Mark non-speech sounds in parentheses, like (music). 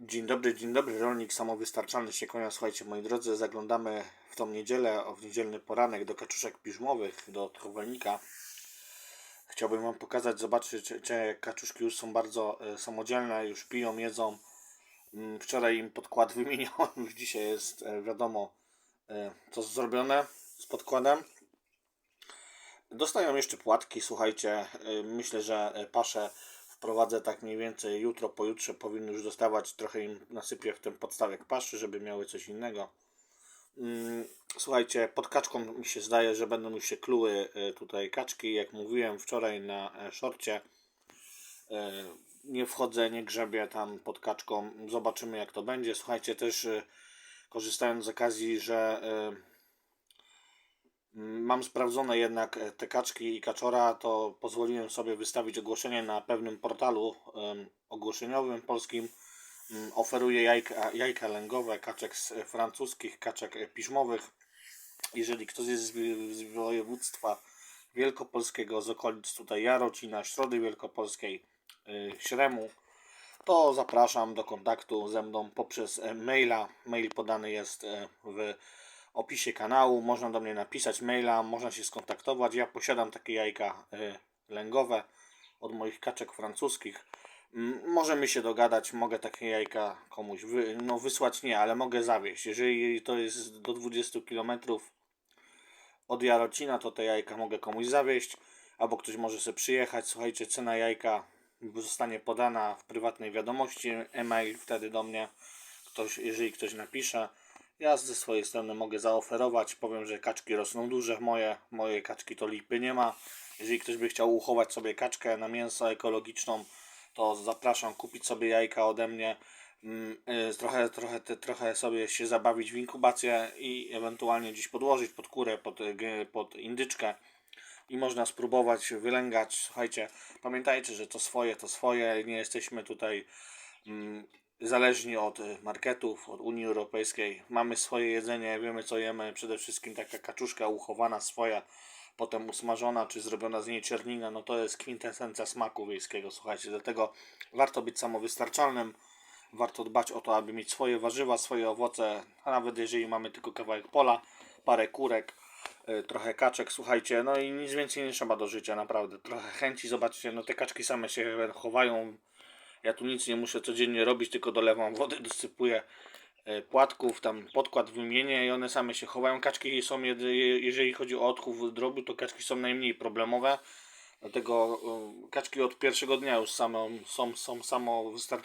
Dzień dobry, dzień dobry, rolnik samowystarczalny się kłania. Słuchajcie, moi drodzy, zaglądamy w tą niedzielę, w niedzielny poranek do kaczuszek piżmowych, do trowelnika. Chciałbym Wam pokazać, zobaczyć, czy, kaczuszki już są bardzo e, samodzielne, już piją, jedzą. Mm, Wczoraj im podkład (laughs) wymieniałem, już dzisiaj jest e, wiadomo, e, co zrobione z podkładem. Dostają jeszcze płatki, słuchajcie, myślę, że paszę wprowadzę tak mniej więcej jutro, pojutrze powinny już dostawać, trochę im nasypię w ten podstawek paszy, żeby miały coś innego. Mm, Słuchajcie, pod kaczką mi się zdaje, że będą już się kluły y, tutaj kaczki, jak mówiłem wczoraj na e, szorcie. Y, Nie wchodzę, nie grzebię tam pod kaczką, zobaczymy jak to będzie. Słuchajcie, też korzystając z okazji, że Mam sprawdzone jednak e, te kaczki i kaczora, to pozwoliłem sobie wystawić ogłoszenie na pewnym portalu ogłoszeniowym polskim. Mm, Oferuję jajka, jajka lęgowe, kaczek e, francuskich, kaczek e, piżmowych. Jeżeli ktoś jest z, z województwa wielkopolskiego, z okolic tutaj Jarocina, Środy Wielkopolskiej, Śremu, to zapraszam do kontaktu ze mną poprzez maila. Mail podany jest w opisie kanału. Można do mnie napisać maila, można się skontaktować. Ja posiadam takie jajka e, lęgowe od moich kaczek francuskich. Mm, Możemy się dogadać, mogę takie jajka komuś wy, no, wysłać, nie, ale mogę zawieźć. Jeżeli to jest do 20 km od Jarocina, to te jajka mogę komuś zawieźć, albo ktoś może sobie przyjechać. Słuchajcie, cena jajka zostanie podana w prywatnej wiadomości, e-mail wtedy do mnie, ktoś, jeżeli ktoś napisze. Ja ze swojej strony mogę zaoferować, powiem, że kaczki rosną duże, moje, moje kaczki to lipy nie ma. Jeżeli ktoś by chciał uchować sobie kaczkę na mięso ekologiczną, to zapraszam kupić sobie jajka ode mnie. Mm, y, Trochę, trochę, trochę sobie się zabawić w inkubację i ewentualnie gdzieś podłożyć pod kurę, pod, pod indyczkę i można spróbować wylęgać. Słuchajcie, pamiętajcie, że to swoje, to swoje. Nie jesteśmy tutaj mm, zależni od y, marketów, od Unii Europejskiej. Mamy swoje jedzenie, wiemy co jemy. Przede wszystkim taka kaczuszka uchowana swoja, potem usmażona czy zrobiona z niej ciernina, no to jest kwintesencja smaku wiejskiego. Słuchajcie, dlatego warto być samowystarczalnym. Warto dbać o to, aby mieć swoje warzywa, swoje owoce, a nawet jeżeli mamy tylko kawałek pola, parę kurek, y, trochę kaczek, słuchajcie, no i nic więcej nie trzeba do życia, naprawdę. Trochę chęci, zobaczcie, no te kaczki same się chowają. Ja tu nic nie muszę codziennie robić, tylko dolewam wody, dosypuję e, płatków, tam podkład wymienię i one same się chowają. Kaczki są, jeżeli chodzi o odchów drobiu, to kaczki są najmniej problemowe. Dlatego e, kaczki od pierwszego dnia już samo, są, są samowystarczalne.